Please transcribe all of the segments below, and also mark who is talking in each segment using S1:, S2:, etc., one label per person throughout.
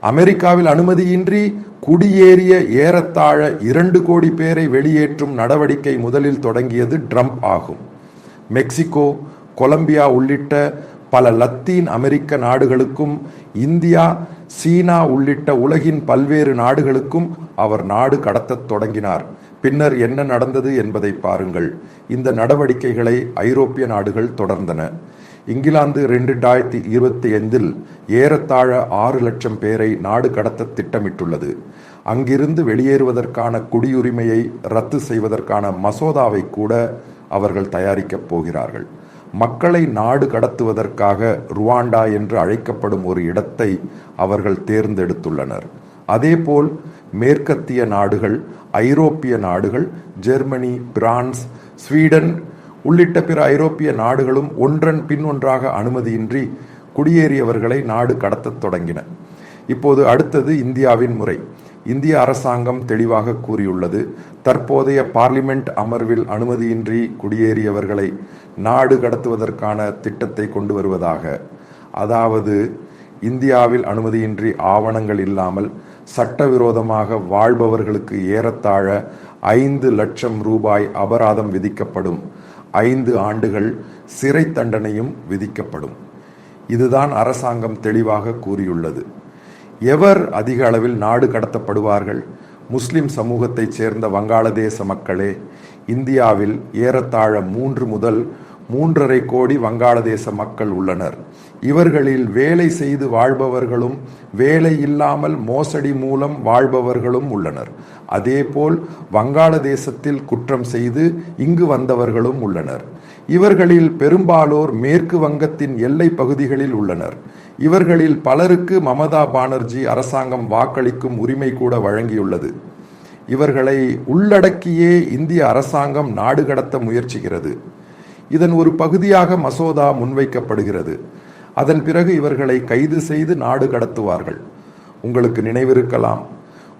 S1: அமெரிக்காவில் அனுமதியின்றி குடியேறிய ஏறத்தாழ இரண்டு கோடி பேரை வெளியேற்றும் நடவடிக்கை முதலில் தொடங்கியது ட்ரம்ப் ஆகும். மெக்சிகோ கொலம்பியா உள்ளிட்ட பல லத்தீன் அமெரிக்க நாடுகளுக்கும் இந்தியா சீனா உள்ளிட்ட உலகின் பல்வேறு நாடுகளுக்கும் அவர் நாடு கடத்தத் தொடங்கினார். பின்னர் என்ன நடந்தது என்பதை பாருங்கள். இந்த நடவடிக்கைகளை ஐரோப்பிய நாடுகள் தொடர்ந்தன. இங்கிலாந்து ரெண்டாயிரத்தி இருபத்தி ஐந்தில் ஏறத்தாழ ஆறு லட்சம் பேரை நாடு கடத்த திட்டமிட்டுள்ளது. அங்கிருந்து வெளியேறுவதற்கான குடியுரிமையை ரத்து செய்வதற்கான மசோதாவை கூட அவர்கள் தயாரிக்கப் போகிறார்கள். மக்களை நாடு கடத்துவதற்காக ருவாண்டா என்று அழைக்கப்படும் ஒரு இடத்தை அவர்கள் தேர்ந்தெடுத்துள்ளனர். அதேபோல் மேற்கத்திய நாடுகள் ஐரோப்பிய நாடுகள் ஜெர்மனி பிரான்ஸ் ஸ்வீடன் உள்ளிட்ட பிற ஐரோப்பிய நாடுகளும் ஒன்றன் பின் ஒன்றாக அனுமதியின்றி குடியேறியவர்களை நாடு கடத்தத் தொடங்கின. இப்போது அடுத்தது இந்தியாவின் முறை. இந்திய அரசாங்கம் தெளிவாக கூறியுள்ளது தற்போதைய பார்லிமெண்ட் அமர்வில் அனுமதியின்றி குடியேறியவர்களை நாடு கடத்துவதற்கான திட்டத்தை கொண்டு வருவதாக. அதாவது இந்தியாவில் அனுமதியின்றி ஆவணங்கள் இல்லாமல் சட்டவிரோதமாக வாழ்பவர்களுக்கு ஏறத்தாழ ஐந்து லட்சம் ரூபாய் அபராதம் விதிக்கப்படும் ஐந்து ஆண்டுகள் சிறை தண்டனையும் விதிக்கப்படும். இதுதான் அரசாங்கம் தெளிவாக கூறியுள்ளது. எவர் அதிக அளவில் நாடு கடத்தப்படுவார்கள்? முஸ்லிம் சமூகத்தைச் சேர்ந்த வங்காளதேச மக்களே இந்தியாவில் ஏறத்தாழ மூன்று முதல் மூன்றரை கோடி வங்காளதேச மக்கள் உள்ளனர். இவர்களில் வேலை செய்து வாழ்பவர்களும் வேலை இல்லாமல் மோசடி மூலம் வாழ்பவர்களும் உள்ளனர். அதேபோல் வங்காளதேசத்தில் குற்றம் செய்து இங்கு வந்தவர்களும் உள்ளனர். இவர்களில் பெரும்பாலோர் மேற்கு வங்கத்தின் எல்லை பகுதிகளில் உள்ளனர். இவர்களில் பலருக்கு மமதா பானர்ஜி அரசாங்கம் வாக்களிக்கும் உரிமை கூட வழங்கியுள்ளது. இவர்களை உள்ளடக்கியே இந்திய அரசாங்கம் நாடு கடத்த முயற்சிக்கிறது. இதன் ஒரு பகுதியாக மசோதா முன்வைக்கப்படுகிறது. அதன் பிறகு இவர்களை கைது செய்து நாடு கடத்துவார்கள். உங்களுக்கு நினைவிருக்கலாம்.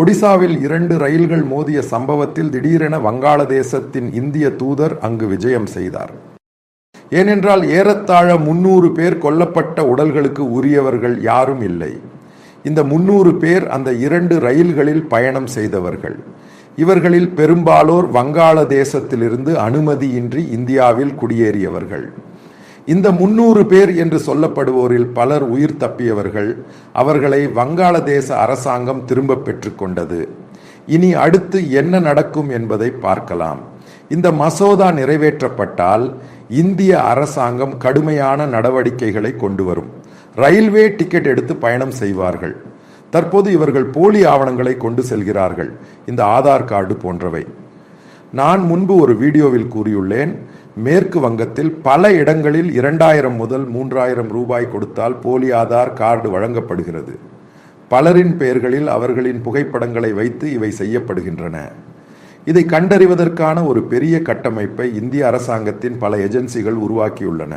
S1: ஒடிசாவில் இரண்டு ரயில்கள் மோதிய சம்பவத்தில் திடீரென வங்காளதேசத்தின் இந்திய தூதர் அங்கு விஜயம் செய்தார். ஏனென்றால் ஏறத்தாழ முன்னூறு பேர் கொல்லப்பட்ட உடல்களுக்கு உரியவர்கள் யாரும் இல்லை. இந்த முன்னூறு பேர் அந்த இரண்டு ரயில்களில் பயணம் செய்தவர்கள். இவர்களில் பெரும்பாலோர் வங்காளதேசத்திலிருந்து அனுமதியின்றி இந்தியாவில் குடியேறியவர்கள். இந்த முன்னூறு பேர் என்று சொல்லப்படுவோரில் பலர் உயிர் தப்பியவர்கள். அவர்களை வங்காளதேச அரசாங்கம் திரும்ப பெற்றுக்கொண்டது இனி அடுத்து என்ன நடக்கும் என்பதை பார்க்கலாம். இந்த மசோதா நிறைவேற்றப்பட்டால் இந்திய அரசாங்கம் கடுமையான நடவடிக்கைகளை கொண்டு வரும். ரயில்வே டிக்கெட் எடுத்து பயணம் செய்வார்கள். தற்போது இவர்கள் போலி ஆவணங்களை கொண்டு செல்கிறார்கள். இந்த ஆதார் கார்டு போன்றவை. நான் முன்பு ஒரு வீடியோவில் கூறியுள்ளேன் மேற்கு வங்கத்தில் பல இடங்களில் இரண்டாயிரம் முதல் மூன்றாயிரம் ரூபாய் கொடுத்தால் போலி ஆதார் கார்டு வழங்கப்படுகிறது. பலரின் பெயர்களில் அவர்களின் புகைப்படங்களை வைத்து இவை செய்யப்படுகின்றன. இதை கண்டறிவதற்கான ஒரு பெரிய கட்டமைப்பை இந்திய அரசாங்கத்தின் பல ஏஜென்சிகள் உருவாக்கியுள்ளன.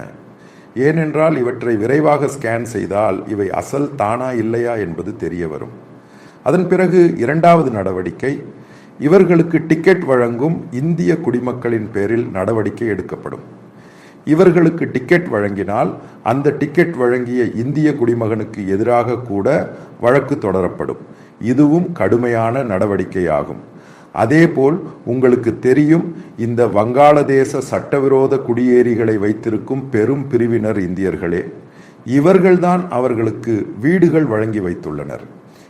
S1: ஏனென்றால் இவற்றை விரைவாக ஸ்கேன் செய்தால் இவை அசல் தானா இல்லையா என்பது தெரிய வரும். அதன் பிறகு இரண்டாவது நடவடிக்கை இவர்களுக்கு டிக்கெட் வழங்கும் இந்திய குடிமக்களின் பேரில் நடவடிக்கை எடுக்கப்படும். இவர்களுக்கு டிக்கெட் வழங்கினால் அந்த டிக்கெட் வழங்கிய இந்திய குடிமகனுக்கு எதிராக கூட வழக்கு தொடரப்படும். இதுவும் கடுமையான நடவடிக்கையாகும். அதேபோல் உங்களுக்கு தெரியும் இந்த வங்காளதேச சட்டவிரோத குடியேறிகளை வைத்திருக்கும் பெரும் பிரிவினர் இந்தியர்களே. இவர்கள்தான் அவர்களுக்கு வீடுகள் வழங்கி வைத்துள்ளனர்.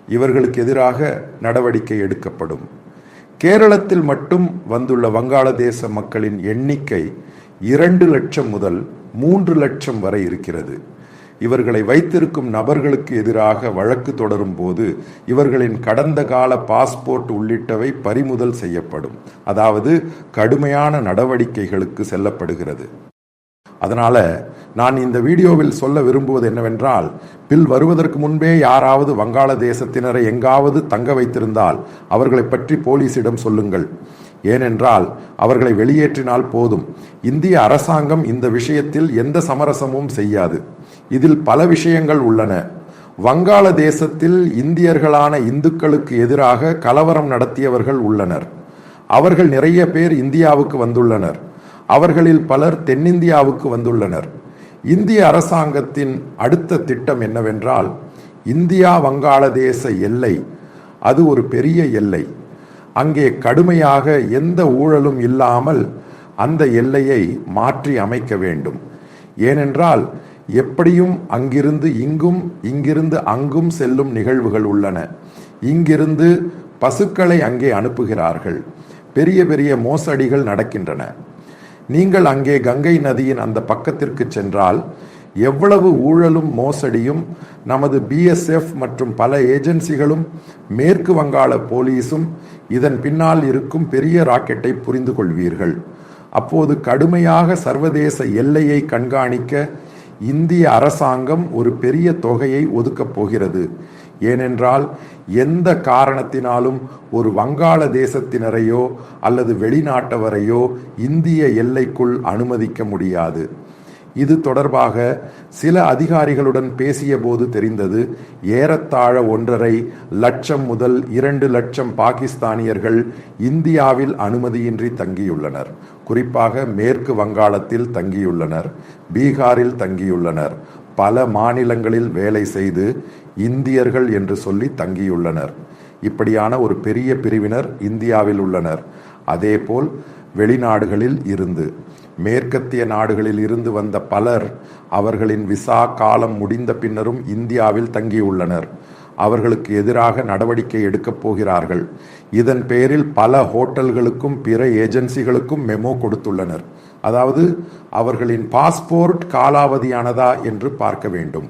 S1: இவர்களுக்கு எதிராக நடவடிக்கை எடுக்கப்படும். கேரளத்தில் மட்டும் வந்துள்ள வங்காளதேச மக்களின் எண்ணிக்கை இரண்டு லட்சம் முதல் மூன்று லட்சம் வரை இருக்கிறது. இவர்களை வைத்திருக்கும் நபர்களுக்கு எதிராக வழக்கு தொடரும் போது இவர்களின் கடந்த கால பாஸ்போர்ட் உள்ளிட்டவை பறிமுதல் செய்யப்படும். அதாவது கடுமையான நடவடிக்கைகளுக்கு செல்லப்படுகிறது. அதனால் நான் இந்த வீடியோவில் சொல்ல விரும்புவது என்னவென்றால் பில் வருவதற்கு முன்பே யாராவது வங்காளதேசத்தினரை எங்காவது தங்க வைத்திருந்தால் அவர்களை பற்றி போலீசிடம் சொல்லுங்கள். ஏனென்றால் அவர்களை வெளியேற்றினால் போதும். இந்திய அரசாங்கம் இந்த விஷயத்தில் எந்த சமரசமும் செய்யாது. இதில் பல விஷயங்கள் உள்ளன. வங்காளதேசத்தில் இந்தியர்களான இந்துக்களுக்கு எதிராக கலவரம் நடத்தியவர்கள் உள்ளனர். அவர்கள் நிறைய பேர் இந்தியாவுக்கு வந்துள்ளனர். அவர்களில் பலர் தென்னிந்தியாவுக்கு வந்துள்ளனர். இந்திய அரசாங்கத்தின் அடுத்த திட்டம் என்னவென்றால் இந்தியா வங்காளதேச எல்லை அது ஒரு பெரிய எல்லை. அங்கே கடுமையாக எந்த ஊழலும் இல்லாமல் அந்த எல்லையை மாற்றி அமைக்க வேண்டும். ஏனென்றால் எப்படியும் அங்கிருந்து இங்கும் இங்கிருந்து அங்கும் செல்லும் நிகழ்வுகள் உள்ளன. இங்கிருந்து பசுக்களை அங்கே அனுப்புகிறார்கள். பெரிய பெரிய மோசடிகள் நடக்கின்றன. நீங்கள் அங்கே கங்கை நதியின் அந்த பக்கத்திற்கு சென்றால் எவ்வளவு ஊழலும் மோசடியும் நமது பிஎஸ்எஃப் மற்றும் பல ஏஜென்சிகளும் மேற்கு வங்காள போலீஸும் இதன் பின்னால் இருக்கும் பெரிய ராக்கெட்டை புரிந்து கொள்வீர்கள் அப்போது கடுமையாக சர்வதேச எல்லையை கண்காணிக்க இந்திய அரசாங்கம் ஒரு பெரிய தொகையை ஒதுக்கப் போகிறது. ஏனென்றால் எந்த காரணத்தினாலும் ஒரு வங்காள தேசத்தினரையோ அல்லது வெளிநாட்டவரையோ இந்திய எல்லைக்குள் அனுமதிக்க முடியாது. இது தொடர்பாக சில அதிகாரிகளுடன் பேசிய போது தெரிந்தது ஏறத்தாழ ஒன்றரை லட்சம் முதல் இரண்டு லட்சம் பாகிஸ்தானியர்கள் இந்தியாவில் அனுமதியின்றி தங்கியுள்ளனர். குறிப்பாக மேற்கு வங்காளத்தில் தங்கியுள்ளனர் பீகாரில் தங்கியுள்ளனர். பல மாநிலங்களில் வேலை செய்து இந்தியர்கள் என்று சொல்லி தங்கியுள்ளனர். இப்படியான ஒரு பெரிய பிரிவினர் இந்தியாவில் உள்ளனர். அதேபோல் வெளிநாடுகளில் இருந்து. மேற்கத்திய நாடுகளில் இருந்து வந்த பலர் அவர்களின் விசா காலம் முடிந்த பின்னரும் இந்தியாவில் தங்கியுள்ளனர். அவர்களுக்கு எதிராக நடவடிக்கை எடுக்கப் போகிறார்கள். இதன் பேரில் பல ஹோட்டல்களுக்கும் பிற ஏஜென்சிகளுக்கும் மெமோ கொடுத்துள்ளனர். அதாவது அவர்களின் பாஸ்போர்ட் காலாவதியானதா என்று பார்க்க வேண்டும்.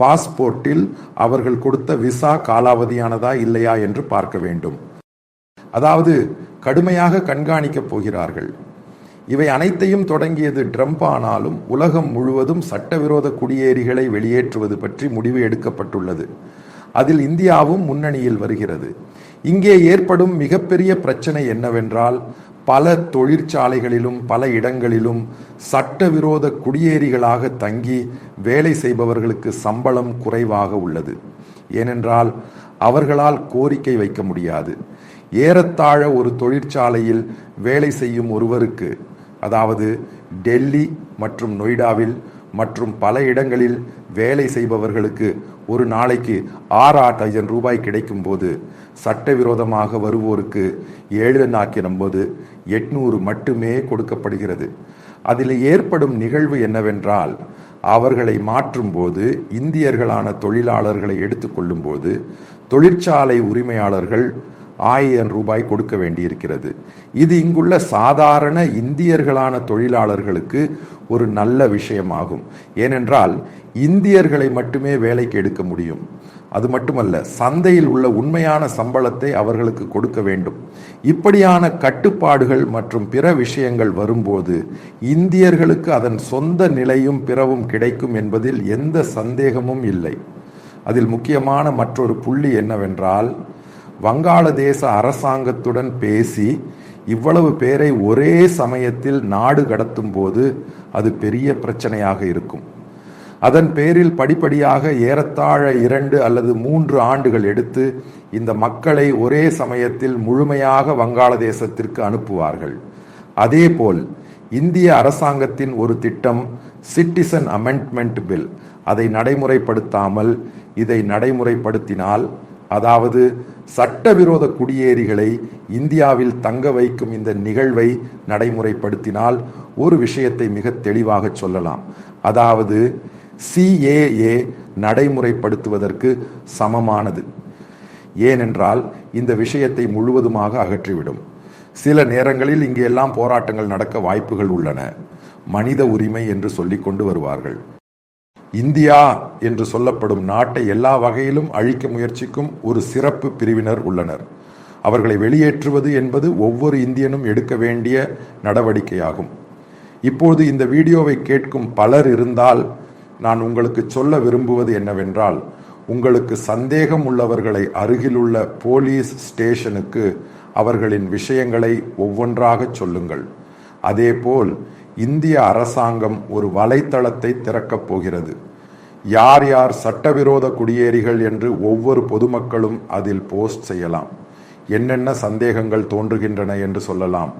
S1: பாஸ்போர்ட்டில் அவர்கள் கொடுத்த விசா காலாவதியானதா இல்லையா என்று பார்க்க வேண்டும். அதாவது கடுமையாக கண்காணிக்கப் போகிறார்கள். இவை அனைத்தையும் தொடங்கியது ட்ரம்ப் ஆனாலும் உலகம் முழுவதும் சட்டவிரோத குடியேறிகளை வெளியேற்றுவது பற்றி முடிவு எடுக்கப்பட்டுள்ளது. அதில் இந்தியாவும் முன்னணியில் வருகிறது. இங்கே ஏற்படும் மிகப்பெரிய பிரச்சனை என்னவென்றால் பல தொழிற்சாலைகளிலும் பல இடங்களிலும் சட்டவிரோத குடியேறிகளாக தங்கி வேலை செய்பவர்களுக்கு சம்பளம் குறைவாக உள்ளது. ஏனென்றால் அவர்களால் கோரிக்கை வைக்க முடியாது. ஏறத்தாழ ஒரு தொழிற்சாலையில் வேலை செய்யும் ஒருவருக்கு அதாவது டெல்லி மற்றும் நொய்டாவில் மற்றும் பல இடங்களில் வேலை செய்பவர்களுக்கு ஒரு நாளைக்கு ஆறாயிரம் ரூபாய் கிடைக்கும் போது சட்டவிரோதமாக வருவோருக்கு ஏழு நாக்கினம் போது எட்நூறு மட்டுமே கொடுக்கப்படுகிறது. அதில் ஏற்படும் நிகழ்வு என்னவென்றால் அவர்களை மாற்றும்போது இந்தியர்களான தொழிலாளர்களை எடுத்துக்கொள்ளும் போது தொழிற்சாலை உரிமையாளர்கள் ஆயிரம் ரூபாய் கொடுக்க வேண்டியிருக்கிறது. இது இங்குள்ள சாதாரண இந்தியர்களான தொழிலாளர்களுக்கு ஒரு நல்ல விஷயமாகும். ஏனென்றால் இந்தியர்களை மட்டுமே வேலைக்கு எடுக்க முடியும். அது மட்டுமல்ல சந்தையில் உள்ள உண்மையான சம்பளத்தை அவர்களுக்கு கொடுக்க வேண்டும். இப்படியான கட்டுப்பாடுகள் மற்றும் பிற விஷயங்கள் வரும்போது இந்தியர்களுக்கு அதன் சொந்த நிலையும் பிறவும் கிடைக்கும் என்பதில் எந்த சந்தேகமும் இல்லை. அதில் முக்கியமான மற்றொரு புள்ளி என்னவென்றால் வங்காளதேச அரசாங்கத்துடன் பேசி இவ்வளவு பேரை ஒரே சமயத்தில் நாடு கடத்தும் போது அது பெரிய பிரச்சனையாக இருக்கும். அதன் பேரில் படிப்படியாக ஏறத்தாழ இரண்டு அல்லது மூன்று ஆண்டுகள் எடுத்து இந்த மக்களை ஒரே சமயத்தில் முழுமையாக வங்காளதேசத்திற்கு அனுப்புவார்கள். அதேபோல் இந்திய அரசாங்கத்தின் ஒரு திட்டம் சிட்டிசன் அமெண்ட்மெண்ட் பில் அதை நடைமுறைப்படுத்தாமல் இதை நடைமுறைப்படுத்தினால் அதாவது சட்டவிரோத குடியேறிகளை இந்தியாவில் தங்க வைக்கும் இந்த நிகழ்வை நடைமுறைப்படுத்தினால் ஒரு விஷயத்தை மிக தெளிவாக சொல்லலாம். அதாவது சிஏஏ நடைமுறைப்படுத்துவதற்கு சமமானது. ஏனென்றால் இந்த விஷயத்தை முழுவதுமாக அகற்றிவிடும். சில நேரங்களில் இங்கே எல்லாம் போராட்டங்கள் நடக்க வாய்ப்புகள் உள்ளன. மனித உரிமை என்று சொல்லிக் கொண்டு வருவார்கள். இந்தியா என்று சொல்லப்படும் நாட்டை எல்லா வகையிலும் அழிக்க முயற்சிக்கும் ஒரு சிறப்பு பிரிவினர் உள்ளனர். அவர்களை வெளியேற்றுவது என்பது ஒவ்வொரு இந்தியனும் எடுக்க வேண்டிய நடவடிக்கையாகும். இப்போது இந்த வீடியோவை கேட்கும் பலர் இருந்தால் நான் உங்களுக்கு சொல்ல விரும்புவது என்னவென்றால் உங்களுக்கு சந்தேகம் உள்ளவர்களை அருகிலுள்ள போலீஸ் ஸ்டேஷனுக்கு அவர்களின் விஷயங்களை ஒவ்வொன்றாக சொல்லுங்கள். அதேபோல் இந்திய அரசாங்கம் ஒரு வலைத்தளத்தை திறக்கப் போகிறது. யார் யார் சட்டவிரோத குடியேறிகள் என்று ஒவ்வொரு பொதுமக்களும் அதில் போஸ்ட் செய்யலாம். என்னென்ன சந்தேகங்கள் தோன்றுகின்றன என்று சொல்லலாம்.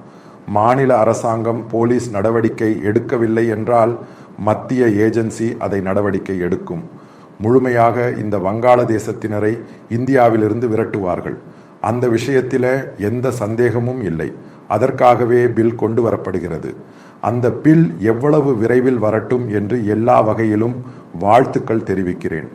S1: மாநில அரசாங்கம் போலீஸ் நடவடிக்கை எடுக்கவில்லை என்றால் மத்திய ஏஜென்சி அதை நடவடிக்கை எடுக்கும். முழுமையாக இந்த வங்காளதேசத்தினரை இந்தியாவிலிருந்து விரட்டுவார்கள். அந்த விஷயத்தில் எந்த சந்தேகமும் இல்லை. அதற்காகவே பில் கொண்டு வரப்படுகிறது. அந்த பில் எவ்வளவு விரைவில் வரட்டும் என்று எல்லா வகையிலும் வாழ்த்துக்கள் தெரிவிக்கிறேன்.